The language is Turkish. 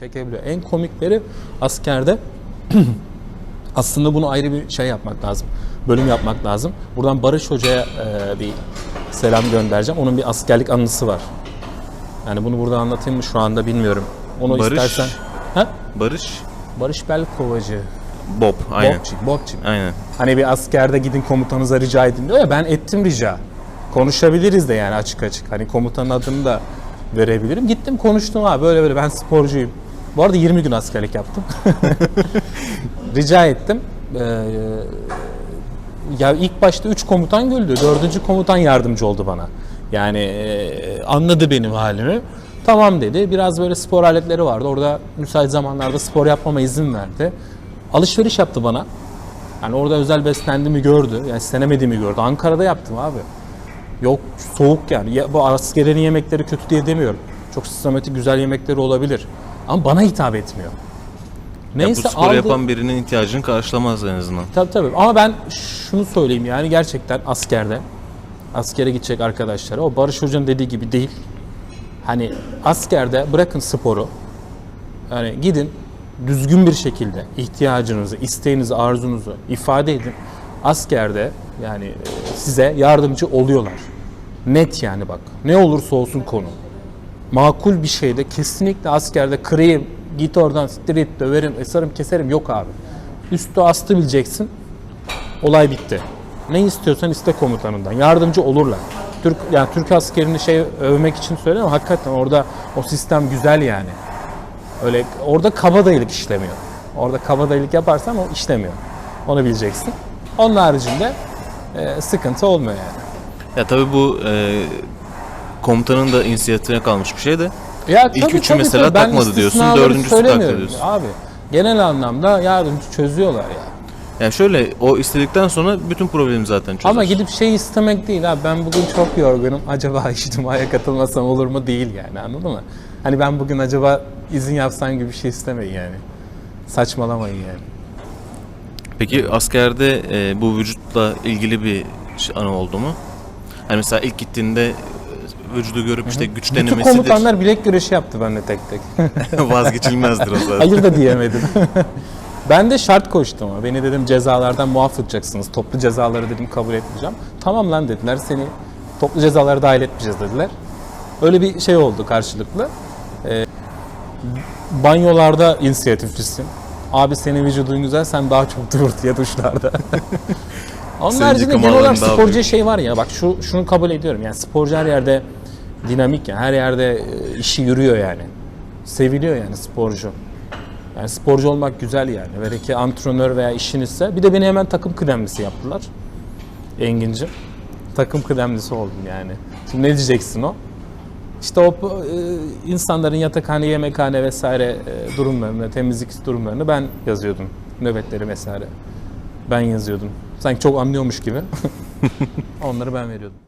çekebiliyor. En komikleri askerde aslında bunu ayrı bir şey yapmak lazım. Bölüm yapmak lazım. Buradan Barış Hoca'ya e, bir selam göndereceğim. Onun bir askerlik anısı var. Yani bunu burada anlatayım mı şu anda bilmiyorum. Onu Barış- istersen... Ha? Barış Barış Belkovacı. Bob aynen. Bokçi, Bokçi. Aynen. Hani bir askerde gidin komutanınıza rica edin diyor ya ben ettim rica. Konuşabiliriz de yani açık açık. Hani komutanın adını da verebilirim. Gittim konuştum ha böyle böyle ben sporcuyum. Bu arada 20 gün askerlik yaptım. rica ettim. Ee, ya ilk başta 3 komutan güldü. Dördüncü komutan yardımcı oldu bana. Yani e, anladı benim halimi. Tamam dedi. Biraz böyle spor aletleri vardı. Orada müsait zamanlarda spor yapmama izin verdi. Alışveriş yaptı bana. Yani orada özel beslendiğimi gördü. Yani istenemediğimi gördü. Ankara'da yaptım abi. Yok soğuk yani. Ya, bu askerin yemekleri kötü diye demiyorum. Çok sistematik güzel yemekleri olabilir. Ama bana hitap etmiyor. Ya Neyse bu sporu aldı. yapan birinin ihtiyacını karşılamaz en azından. Tabii tabii. Ama ben şunu söyleyeyim yani gerçekten askerde askere gidecek arkadaşlara o Barış Hoca'nın dediği gibi değil. Hani askerde bırakın sporu. Yani gidin düzgün bir şekilde ihtiyacınızı, isteğinizi, arzunuzu ifade edin. Askerde yani e, size yardımcı oluyorlar. Net yani bak. Ne olursa olsun konu. Makul bir şeyde kesinlikle askerde kırayım, git oradan street döverim, esarım, keserim yok abi. Üstü astı bileceksin. Olay bitti. Ne istiyorsan iste komutanından. Yardımcı olurlar. Türk yani Türk askerini şey övmek için söylüyorum hakikaten orada o sistem güzel yani. Öyle orada kabadayılık işlemiyor. Orada kabadayılık yaparsan o işlemiyor. Onu bileceksin. Onun haricinde e, sıkıntı olmuyor yani. Ya tabii bu e, komutanın da inisiyatifine kalmış bir şey de. Ya İlk üçü mesela Ben takmadı diyorsun, istisnaları dördüncüsü takdı söylemiyorum diyorsun. Abi genel anlamda yardımcı çözüyorlar ya. Yani şöyle o istedikten sonra bütün problemi zaten çözer. Ama gidip şey istemek değil abi ben bugün çok yorgunum acaba içtimaya katılmasam olur mu değil yani anladın mı? Hani ben bugün acaba izin yapsam gibi bir şey istemeyin yani. Saçmalamayın yani. Peki askerde e, bu vücutla ilgili bir şey- anı oldu mu? Hani mesela ilk gittiğinde e, vücudu görüp işte güç Bütün denemesidir. komutanlar bilek güreşi yaptı benimle tek tek. Vazgeçilmezdir o zaten. Hayır da diyemedim. ben de şart koştum ama. Beni dedim cezalardan muaf tutacaksınız. Toplu cezaları dedim kabul etmeyeceğim. Tamam lan dediler. Seni toplu cezalara dahil etmeyeceğiz dediler. Öyle bir şey oldu karşılıklı. Ee, banyolarda inisiyatifçisin. Abi senin vücudun güzel sen daha çok dur diye duşlarda. Onun Senin haricinde genel olarak sporcuya şey var ya bak şu şunu kabul ediyorum yani sporcu her yerde dinamik yani her yerde e, işi yürüyor yani. Seviliyor yani sporcu. Yani sporcu olmak güzel yani. Böyle ki antrenör veya işinizse. Bir de beni hemen takım kıdemlisi yaptılar. Engin'cim. Takım kıdemlisi oldum yani. Şimdi ne diyeceksin o? İşte o e, insanların yatakhane, yemekhane vesaire e, durumlarını, temizlik durumlarını ben yazıyordum. Nöbetleri vesaire. Ben yazıyordum. Sanki çok anlıyormuş gibi. Onları ben veriyordum.